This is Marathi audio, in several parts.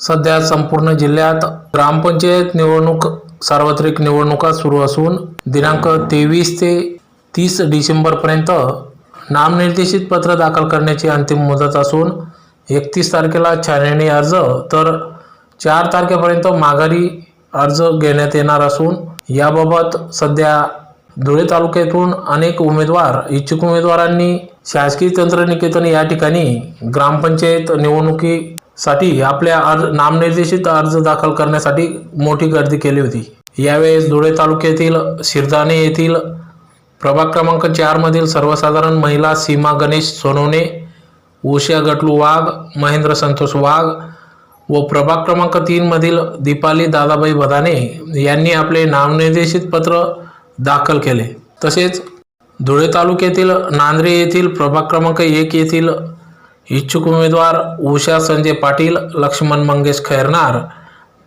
सध्या संपूर्ण जिल्ह्यात ग्रामपंचायत निवडणूक सार्वत्रिक निवडणुका सुरू असून दिनांक तेवीस ते तीस डिसेंबरपर्यंत नामनिर्देशित पत्र दाखल करण्याची अंतिम मुदत असून एकतीस तारखेला छाननी अर्ज तर चार तारखेपर्यंत माघारी अर्ज घेण्यात येणार असून याबाबत सध्या धुळे तालुक्यातून अनेक उमेदवार इच्छुक उमेदवारांनी शासकीय तंत्रनिकेतन या ठिकाणी ग्रामपंचायत निवडणुकी साठी आपल्या अर्ज नामनिर्देशित अर्ज दाखल करण्यासाठी मोठी गर्दी केली होती. यावेळेस धुळे तालुक्यातील शिरदाणे येथील प्रभाग क्रमांक चारमधील सर्वसाधारण महिला सीमा गणेश सोनवणे उषा गटलू वाघ महेंद्र संतोष वाघ व प्रभाग क्रमांक तीनमधील दीपाली दादाबाई बदाने यांनी आपले नामनिर्देशित पत्र दाखल केले. तसेच धुळे तालुक्यातील नांद्रे येथील प्रभाग क्रमांक एक येथील इच्छुक उमेदवार उषा संजय पाटील लक्ष्मण मंगेश खैरनार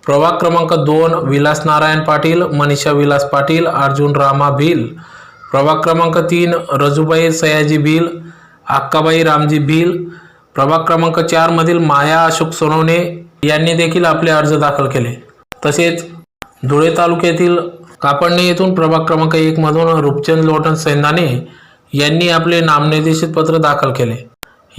प्रभाग क्रमांक दोन विलास नारायण पाटील मनीषा विलास पाटील अर्जुन रामा भिल. प्रभाग क्रमांक तीन रजूबाई सयाजी भिल अक्काबाई रामजी भिल. प्रभाग क्रमांक चारमधील माया अशोक सोनवणे यांनी देखील आपले अर्ज दाखल केले. तसेच धुळे तालुक्यातील कापडणे येथून प्रभाग क्रमांक एकमधून रूपचंद लोटन सैंदाने यांनी आपले नामनिर्देशित पत्र दाखल केले.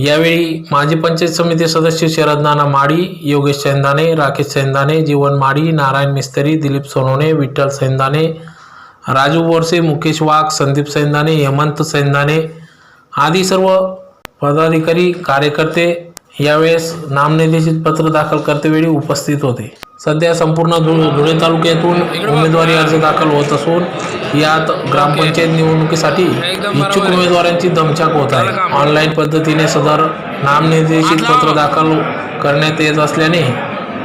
यावेळी माजी पंचायत समिती सदस्य शरद नाना माडी योगेश सैंदाने राकेश सैंदाने जीवन माडी नारायण मिस्त्री दिलीप सोनोने विठ्ठल सैंदाने राजू बोरसे मुकेश वाघ संदीप सैंदाने हेमंत सैंदाने आदी सर्व पदाधिकारी कार्यकर्ते यावेळेस नामनिर्देशित पत्र दाखल करतेवेळी उपस्थित होते. सध्या संपूर्ण धुळे तालुक्यातून उमेदवारी अर्ज दाखल होत असून यात ग्रामपंचायत निवडणुकीसाठी इच्छुक उमेदवारांची दमछाक होत आहे. ऑनलाईन पद्धतीने सदर नामनिर्देशित पत्र दाखल करण्यात येत असल्याने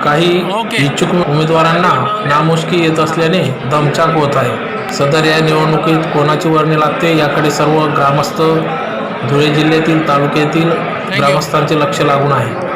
काही इच्छुक उमेदवारांना नामुष्की येत असल्याने दमछाक होत आहे. सदर या निवडणुकीत कोणाची वर्णी लागते याकडे सर्व ग्रामस्थ धुळे जिल्ह्यातील तालुक्यातील ग्रामस्थांचे लक्ष लागून आहे.